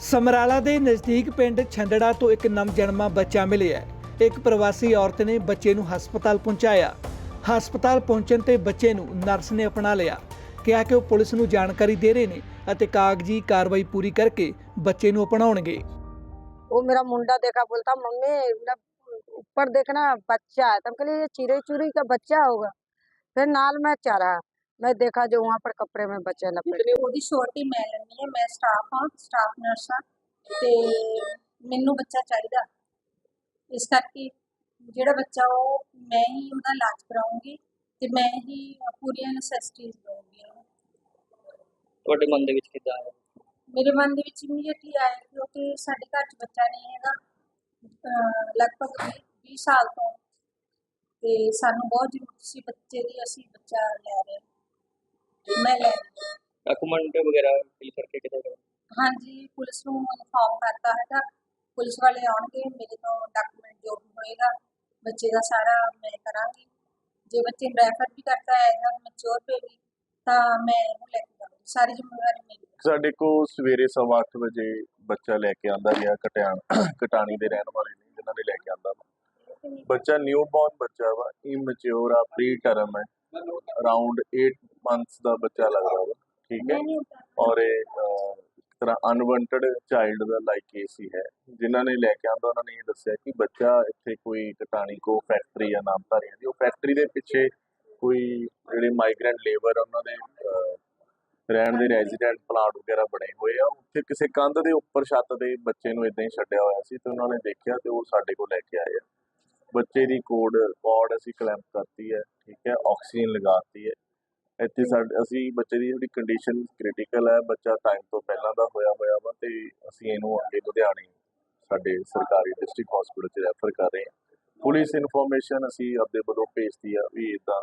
ਸਮਰਾਲਾ ਦੇ ਨਜ਼ਦੀਕ ਪਿੰਡ ਛੰਦੜਾ ਤੋਂ ਇੱਕ ਨਵਜਨਮਾ ਬੱਚਾ ਮਿਲਿਆ ਹੈ। ਇੱਕ ਪ੍ਰਵਾਸੀ ਔਰਤ ਨੇ ਬੱਚੇ ਨੂੰ ਹਸਪਤਾਲ ਪਹੁੰਚਾਇਆ ਹਸਪਤਾਲ ਪਹੁੰਚਣ ਤੇ ਬੱਚੇ ਨੂੰ ਨਰਸ ਨੇ ਅਪਣਾ ਲਿਆ ਕਿਹਾ ਕਿ ਉਹ ਪੁਲਿਸ ਨੂੰ ਜਾਣਕਾਰੀ ਦੇ ਰਹੇ ਨੇ ਅਤੇ ਕਾਗਜ਼ੀ ਕਾਰਵਾਈ ਪੂਰੀ ਕਰਕੇ ਬੱਚੇ ਨੂੰ ਅਪਣਾਉਣਗੇ वो मेरा मुंडा देखा बोलता मम्मी मेरा ऊपर देखना बच्चा है तो हम कहलिए ये चिड़ई चुरी का बच्चा होगा फिर नाल में चरा मैं देखा जो वहाँ पर कपड़े में बच्चे लपेटे ਉਹਦੀ ਛੋਟੀ ਮੈਂ ਲੈਣੀ ਹੈ ਮੈਂ ਸਟਾਫ ਹਾਂ ਸਟਾਫ ਨਰਸ ਹਾਂ ਤੇ ਮੈਨੂੰ ਬੱਚਾ ਚਾਹੀਦਾ ਇਸ ਕਰਕੇ ਜਿਹੜਾ ਬੱਚਾ ਉਹ ਮੈਂ ਹੀ ਉਹਦਾ ਇਲਾਜ ਕਰਾਉਂਗੀ ਤੇ ਮੈਂ ਹੀ ਪੂਰੀਆਂ ਨੈਸੈਸਿਟੀਜ਼ ਦਊਂਗੀ ਉਹਨੂੰ। ਤੁਹਾਡੇ ਮਨ ਦੇ ਵਿੱਚ ਕਿੱਦਾਂ ਆਇਆ ਮੇਰੇ ਮਨ ਦੇ ਵਿੱਚ ਇਮੀਡੀਏਟਲੀ ਆਇਆ ਕਿਉਂਕਿ ਸਾਡੇ ਘਰ 'ਚ ਬੱਚਾ ਨਹੀਂ ਹੈਗਾ ਅਹ ਲਗਭਗ 20 ਸਾਲ ਤੋਂ ਤੇ ਸਾਨੂੰ ਬਹੁਤ ਜ਼ਰੂਰਤ ਸੀ ਬੱਚੇ ਦੀ ਅਸੀਂ ਬੱਚਾ ਲੈ ਰਹੇ ਹਾਂ। ਮੈਂ ਲੈ। ਡਾਕੂਮੈਂਟ ਵਗੈਰਾ ਫਿਲ ਕਰਕੇ ਕਿੱਦਾਂ ਕਰੋ ਹਾਂਜੀ ਪੁਲਿਸ ਨੂੰ ਇਨਫੋਰਮ ਕਰਤਾ ਹੈਗਾ। ਪੁਲਿਸ ਵਾਲੇ ਆਉਣਗੇ ਮੇਰੇ ਤੋਂ ਡਾਕੂਮੈਂਟ ਜੋ ਵੀ ਹੋਏਗਾ ਬੱਚੇ ਦਾ ਸਾਰਾ ਮੈਂ ਕਰਾਂਗੀ। ਜੇ ਬੱਚੇ ਰੈਫਰ ਵੀ ਕਰਤਾ ਹੈ ਜਾਂ ਮੈਚੋਰ ਪੇ ਵੀ ਤਾਂ ਮੈਂ ਇਹਨੂੰ ਲੈ ਕੇ ਜਾਵਾਂਗੀ ਸਾਰੀ ਜ਼ਿੰਮੇਵਾਰੀ ਮੇਰੀ ਹੈ। ਸਾਡੇ ਕੋਲ ਸਵੇਰੇ ਸਵਾ ਅੱਠ ਵਜੇ ਬੱਚਾ ਲੈ ਕੇ ਆਂਦਾ ਗਿਆ ਕਟਿਆਣ ਕਟਾਣੀ ਦੇ ਰਹਿਣ ਵਾਲੇ ਨੇ ਜਿਨ੍ਹਾਂ ਨੇ ਲੈ ਕੇ ਆਂਦਾ ਵਾ। ਬੱਚਾ ਨਿਊ ਬੌਰਨ ਬੱਚਾ ਵਾ ਇਮੈਚੁਰ ਆ ਪ੍ਰੀ ਟਰਮ ਹੈ ਅਰਾਊਂਡ 8 ਮੰਥਸ ਦਾ ਬੱਚਾ ਲੱਗਦਾ ਵਾ ਠੀਕ ਹੈ। ਔਰ ਇਹ ਤਰ੍ਹਾਂ ਅਨਵਾਂਟਡ ਚਾਈਲਡ ਦਾ ਲਾਈਕ ਕੇਸ ਹੀ ਹੈ। ਜਿਨ੍ਹਾਂ ਨੇ ਲੈ ਕੇ ਆਂਦਾ ਉਹਨਾਂ ਨੇ ਇਹ ਦੱਸਿਆ ਕਿ ਬੱਚਾ ਇੱਥੇ ਕੋਈ ਕਟਾਣੀ ਕੋ ਫੈਕਟਰੀ ਜਾਂ ਨਾਮਧਾਰੀਆਂ ਦੀ ਉਹ ਫੈਕਟਰੀ ਦੇ ਪਿੱਛੇ ਕੋਈ ਜਿਹੜੇ ਮਾਈਗ੍ਰੈਂਟ ਲੇਬਰ ਉਹਨਾਂ ਦੇ ਰਹਿਣ ਦੇ ਰੈਜ਼ੀਡੈਂਟ ਪਲਾਟ ਵਗੈਰਾ ਬਣੇ ਹੋਏ ਆ। ਉੱਥੇ ਕਿਸੇ ਕੰਧ ਦੇ ਉੱਪਰ ਛੱਤ ਦੇ ਬੱਚੇ ਨੂੰ ਇਦਾਂ ਹੀ ਛੱਡਿਆ ਹੋਇਆ ਸੀ ਤੇ ਉਹਨਾਂ ਨੇ ਦੇਖਿਆ ਤੇ ਉਹ ਸਾਡੇ ਕੋਲ ਲੈ ਕੇ ਆਏ ਆ। ਬੱਚੇ ਦੀ ਕੋਡ ਕੋਡ ਅਸੀਂ ਕਲੈਂਪ ਕਰਤੀ ਹੈ ਠੀਕ ਹੈ ਆਕਸੀਜਨ ਲਗਾਤੀ ਹੈ। ਇੱਥੇ ਸਾਡੇ ਅਸੀਂ ਬੱਚੇ ਦੀ ਜਿਹੜੀ ਕੰਡੀਸ਼ਨ ਕ੍ਰਿਟੀਕਲ ਹੈ ਬੱਚਾ ਟਾਈਮ ਤੋਂ ਪਹਿਲਾਂ ਦਾ ਹੋਇਆ ਹੋਇਆ ਵਾ ਤੇ ਅਸੀਂ ਇਹਨੂੰ ਅੱਗੇ ਲੁਧਿਆਣੇ ਸਾਡੇ ਸਰਕਾਰੀ ਡਿਸਟ੍ਰਿਕਟ ਹਸਪੀਟਲ 'ਚ ਰੈਫਰ ਕਰ ਰਹੇ ਹਾਂ। ਪੁਲਿਸ ਇਨਫੋਰਮੇਸ਼ਨ ਅਸੀਂ ਆਪਦੇ ਵੱਲੋਂ ਭੇਜਤੀ ਆ ਵੀ ਇਦਾਂ